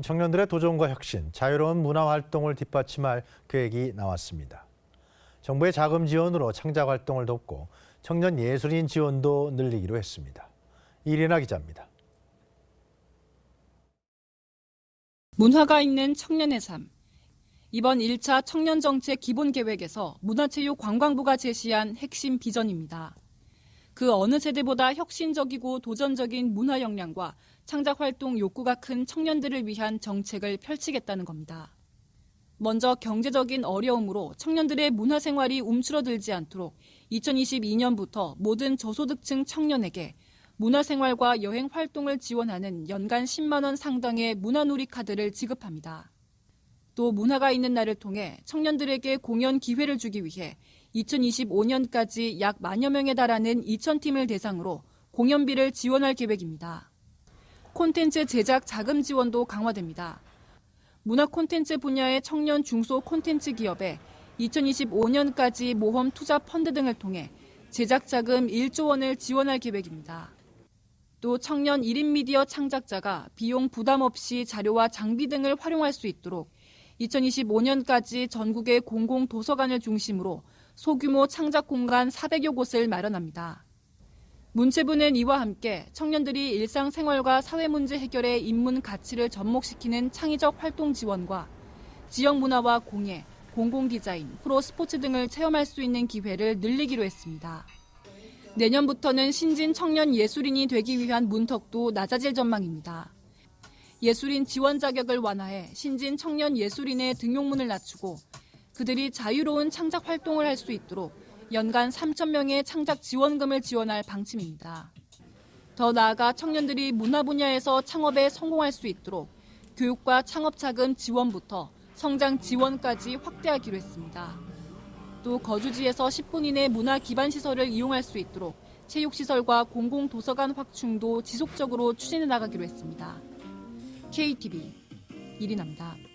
청년들의 도전과 혁신, 자유로운 문화 활동을 뒷받침할 계획이 나왔습니다. 정부의 자금 지원으로 창작 활동을 돕고 청년 예술인 지원도 늘리기로 했습니다. 이리나 기자입니다. 문화가 있는 청년의 삶. 이번 1차 청년 정책 기본 계획에서 문화체육관광부가 제시한 핵심 비전입니다. 그 어느 세대보다 혁신적이고 도전적인 문화 역량과 창작 활동 욕구가 큰 청년들을 위한 정책을 펼치겠다는 겁니다. 먼저 경제적인 어려움으로 청년들의 문화 생활이 움츠러들지 않도록 2022년부터 모든 저소득층 청년에게 문화생활과 여행 활동을 지원하는 연간 10만 원 상당의 문화놀이 카드를 지급합니다. 또 문화가 있는 날을 통해 청년들에게 공연 기회를 주기 위해 2025년까지 약 만여 명에 달하는 2,000팀을 대상으로 공연비를 지원할 계획입니다. 콘텐츠 제작 자금 지원도 강화됩니다. 문화 콘텐츠 분야의 청년 중소 콘텐츠 기업에 2025년까지 모험 투자 펀드 등을 통해 제작 자금 1조 원을 지원할 계획입니다. 또 청년 1인 미디어 창작자가 비용 부담 없이 자료와 장비 등을 활용할 수 있도록 2025년까지 전국의 공공 도서관을 중심으로 소규모 창작 공간 400여 곳을 마련합니다. 문체부는 이와 함께 청년들이 일상생활과 사회 문제 해결에 인문 가치를 접목시키는 창의적 활동 지원과 지역 문화와 공예, 공공 디자인, 프로 스포츠 등을 체험할 수 있는 기회를 늘리기로 했습니다. 내년부터는 신진 청년 예술인이 되기 위한 문턱도 낮아질 전망입니다. 예술인 지원 자격을 완화해 신진 청년 예술인의 등용문을 낮추고 그들이 자유로운 창작 활동을 할 수 있도록 연간 3천 명의 창작 지원금을 지원할 방침입니다. 더 나아가 청년들이 문화 분야에서 창업에 성공할 수 있도록 교육과 창업 자금 지원부터 성장 지원까지 확대하기로 했습니다. 또 거주지에서 10분 이내 문화 기반 시설을 이용할 수 있도록 체육 시설과 공공 도서관 확충도 지속적으로 추진해 나가기로 했습니다. KTV 이리남다.